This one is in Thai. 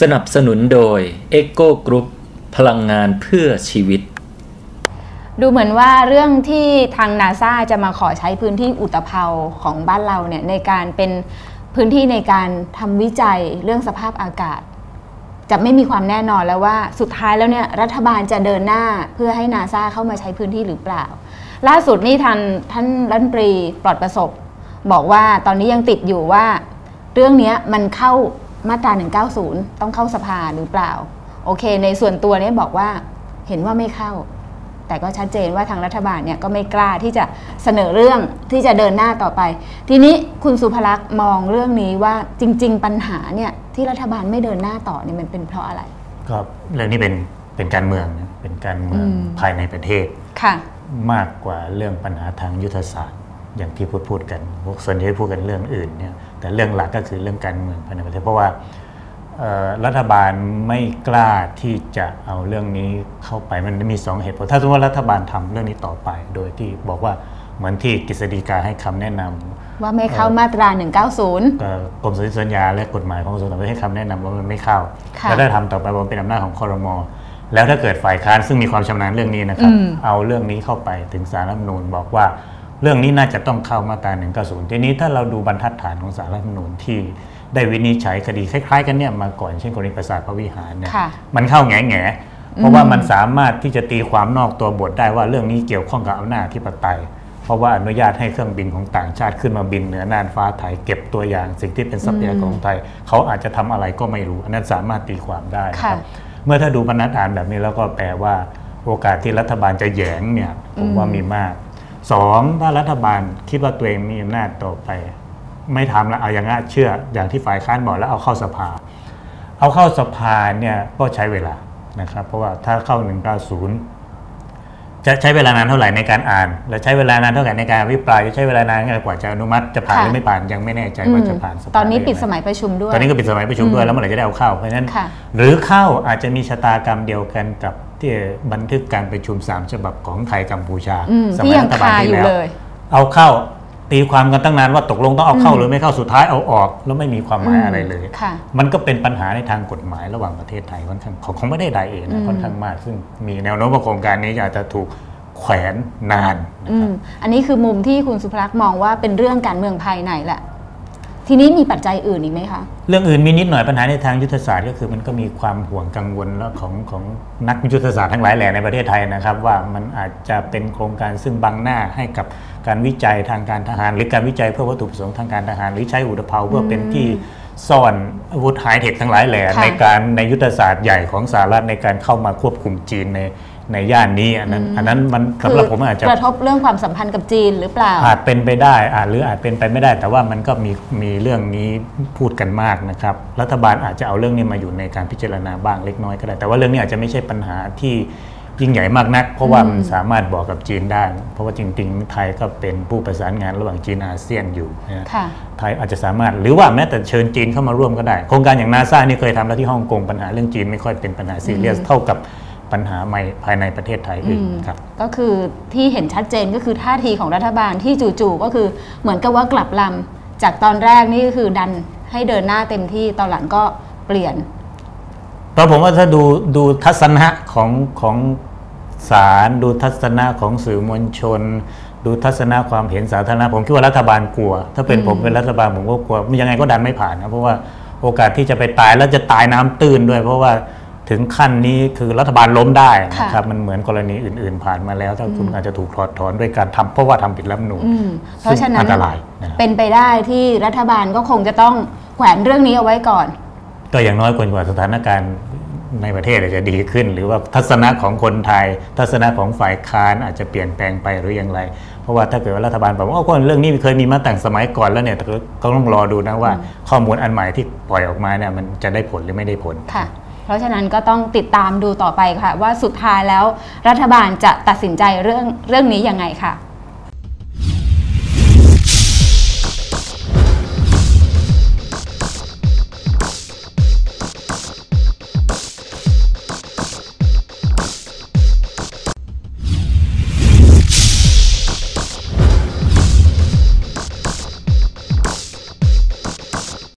สนับสนุนโดย e c o Group พลังงานเพื่อชีวิต ดูเหมือนว่าเรื่องที่ทางนาซาจะมาขอใช้พื้นที่อุตภาวของบ้านเราเนี่ยในการเป็นพื้นที่ในการทำวิจัยเรื่องสภาพอากาศ จะไม่มีความแน่นอนแล้วว่าสุดท้ายแล้วเนี่ยรัฐบาลจะเดินหน้าเพื่อให้นาซาเข้ามาใช้พื้นที่หรือเปล่า ล่าสุดนี่ท่านท่านรัฐมนตรีปลอดประสบ บอกว่าตอนนี้ยังติดอยู่ว่า เรื่องนี้มันเข้า มาตรา 190 ต้องเข้าสภาหรือเปล่า โอเค ในส่วนตัวนี้บอกว่าเห็นว่าไม่เข้า แต่ก็ชัดเจนว่าทางรัฐบาลเนี่ยก็ไม่กล้าที่จะเสนอเรื่องที่จะเดินหน้าต่อไป ทีนี้คุณสุภลักษณ์มองเรื่องนี้ว่าจริง ๆ ปัญหาเนี่ยที่รัฐบาลไม่เดินหน้าต่อเนี่ยมันเป็นเพราะอะไรก็เรื่องนี้เป็นเป็นการเมืองนะเป็นการเมืองอืมภายในประเทศค่ะ มากกว่าเรื่องปัญหาทางยุทธศาสตร์ อย่างที่พูดพูดกันพวกส่วนใหญ่พูดกันเรื่องอื่นเนี่ยแต่เรื่องหลักก็คือเรื่องการเมืองภายในประเทศเพราะว่าเอ่อรัฐบาลไม่กล้าที่จะเอาเรื่องนี้เข้าไปมันมีสองเหตุผล ถ้าสมมติว่ารัฐบาลทำเรื่องนี้ต่อไป โดยที่บอกว่าเหมือนที่กฤษฎีกาให้คำแนะนำว่าไม่เข้ามาตรา 190เอ่อกรมสนธิสัญญาและกฎหมายของกระทรวงต่างประเทศให้คำแนะนำว่ามันไม่เข้าค่ะแล้วถ้าทำต่อไปมันเป็นอำนาจของคอรมอแล้วถ้าเกิดฝ่ายค้านซึ่งมีความชำนาญเรื่องนี้นะครับอืมเอาเรื่องนี้เข้าไปถึงสารรัฐธรรมนูญบอกว่า เรื่องนี้น่าจะต้องเข้ามาตรา190 ทีนี้ถ้าเราดูบรรทัดฐานของสารรัฐธรรมนูญที่ได้วินิจฉัยคดีคล้ายๆ กันเนี่ยมาก่อนเช่นกรณีประสาทพระวิหารเนี่ยค่ะมันเข้าแง่แง่ๆเพราะว่ามันสามารถที่จะตีความนอกตัวบทได้ว่าเรื่องนี้เกี่ยวข้องกับอำนาจที่ปไตย เพราะว่าอนุญาตให้เครื่องบินของต่างชาติขึ้นมาบินเหนือน่านฟ้าไทยเก็บตัวอย่างสิ่งที่เป็นทรัพยากรของไทย เขาอาจจะทำอะไรก็ไม่รู้ อันนั้นสามารถตีความได้นะครับค่ะเมื่อถ้าดูบรรทัดฐานแบบนี้แล้วก็แปลว่า โอกาสที่รัฐบาลจะแหยงเนี่ยผมว่ามีมาก สองถ้ารัฐบาลคิดว่าตัวเองมีอำนาจต่อไป ไม่ทำแล้วเอาอย่างงั้นเชื่อ อย่างที่ฝ่ายค้านบอกแล้วเอาเข้าสภา เอาเข้าสภาเนี่ยก็ใช้เวลานะครับ เพราะว่าถ้าเข้า 190 จะใช้เวลานานเท่าไหร่ในการอ่าน และใช้เวลานานเท่าไหร่ในการอภิปรายจะใช้เวลานานกว่าจะอนุมัติจะผ่านหรือค่ะไม่ผ่านยังไม่แน่ใจว่าจะผ่านสภาตอนนี้ได้ปิดยังไงสมัยประชุมด้วย ตอนนี้ก็ปิดสมัยประชุมด้วยแล้วเมื่อไหร่จะได้เอาเข้าเพราะฉะนั้นค่ะหรือเข้าอาจจะมีชะตากรรมเดียวกันกับ ที่บันทึกการประชุมสามฉบับของไทยกัมพูชาอืมสที่มัยยังรัฐบาลคาที่อยู่แล้วเลยเอาเข้าตีความกันตั้งนานว่าตกลงต้องเอาเข้าอืมหรือไม่เข้าสุดท้ายเอาออกแล้วไม่มีความหมายอะไรเลยค่ะมันก็เป็นปัญหาในทางกฎหมายระหว่างประเทศไทยค่อนข้างของของไม่ได้ใดเองอืนะมค่อนข้างมาก ซึ่งมีแนวโน้มว่าโครงการนี้อาจจะถูกแขวนนานนะอืครับมอันนี้คือมุมที่คุณสุภลักษณ์มองว่าเป็นเรื่องการเมืองภายในแหละ ทีนี้มีปัจจัยอื่นอีกไหมคะ เรื่องอื่นมีนิดหน่อยปัญหาในทางยุทธศาสตร์ก็คือมันก็มีความห่วงกังวลแล้วของของนักยุทธศาสตร์ทั้งหลายแหล่ในประเทศไทยนะครับ ว่ามันอาจจะเป็นโครงการซึ่งบังหน้าให้กับการวิจัยทางการทหาร หรือการวิจัยเพื่อวัตถุประสงค์ทางการทหาร หรือใช้อุตภาวเพื่อเป็นที่ ซ่อนอาวุธไฮเทคทั้งหลายแหล่ค่ะในการในยุทธศาสตร์ใหญ่ของสหรัฐในการเข้ามาควบคุมจีนในในย่านนี้อันนั้นอันนั้นมันสำหรับผมอาจจะกระทบเรื่องความสัมพันธ์กับจีนหรือเปล่า อาจเป็นไปได้อาจหรืออาจเป็นไปไม่ได้ แต่ว่ามันก็มีมีเรื่องนี้พูดกันมากนะครับ รัฐบาลอาจจะเอาเรื่องนี้มาอยู่ในการพิจารณาบ้างเล็กน้อยก็ได้ แต่ว่าเรื่องนี้อาจจะไม่ใช่ปัญหาที่ ยิ่งใหญ่มากนัก เพราะว่ามันสามารถบอกกับจีนได้ เพราะว่าจริงๆ ไทยก็เป็นผู้ประสานงานระหว่างจีนอาเซียนอยู่นะค่ะไทยอาจจะสามารถหรือว่าแม้แต่เชิญจีนเข้ามาร่วมก็ได้ โครงการอย่างนาซานี่เคยทำแล้วที่ฮ่องกงปัญหาเรื่องจีนไม่ค่อยเป็นปัญหาซีเรียสเท่ากับปัญหาใหม่ภายในประเทศไทยอื่นครับก็คือที่เห็นชัดเจนก็คือท่าทีของรัฐบาลที่จู่ๆก็คือเหมือนกับว่ากลับลำจากตอนแรกนี่ก็คือดันให้เดินหน้าเต็มที่ตอนหลังก็เปลี่ยนเพราะผมว่าถ้าดูดูทัศนะของของ ศาลดูทัศนะของสื่อมวลชน ดูทัศนะความเห็นสาธารณะผมคิดว่ารัฐบาลกลัว ถ้าเป็นผมเป็นรัฐบาลผมก็กลัวยังไงก็ดันไม่ผ่านนะเพราะว่าโอกาสที่จะไปตายแล้วจะตายน้ำตื้นด้วย เพราะว่าถึงขั้นนี้คือรัฐบาลล้มได้นะครับมันเหมือนกรณีอื่น ๆ ผ่านมาแล้ว ถ้าคุณอาจจะถูกถอดถอนด้วยการทำเพราะว่าทำผิดรัฐธรรมนูญอืมเพราะฉะนั้นซึ่งอันตรายนะครับเป็นไปได้ที่รัฐบาลก็คงจะต้องแขวนเรื่องนี้เอาไว้ก่อน ก็อย่างน้อยกว่าสถานการณ์ ในประเทศอาจจะดีขึ้น หรือว่าทัศนะของคนไทย ทัศนะของฝ่ายค้านอาจจะเปลี่ยนแปลงไปหรืออย่างไร เพราะว่าถ้าเกิดว่ารัฐบาลบอกว่าโอ้คนเรื่องนี้เคยมีมาแต่งสมัยก่อนแล้วเนี่ยแต่ก็ก็ต้องรอดูนะว่าข้อมูลอันใหม่ที่ปล่อยออกมาเนี่ยมันจะได้ผลหรือไม่ได้ผลค่ะเพราะฉะนั้นก็ต้องติดตามดูต่อไปค่ะ ว่าสุดท้ายแล้วรัฐบาลจะตัดสินใจเรื่องเรื่องนี้ยังไงค่ะ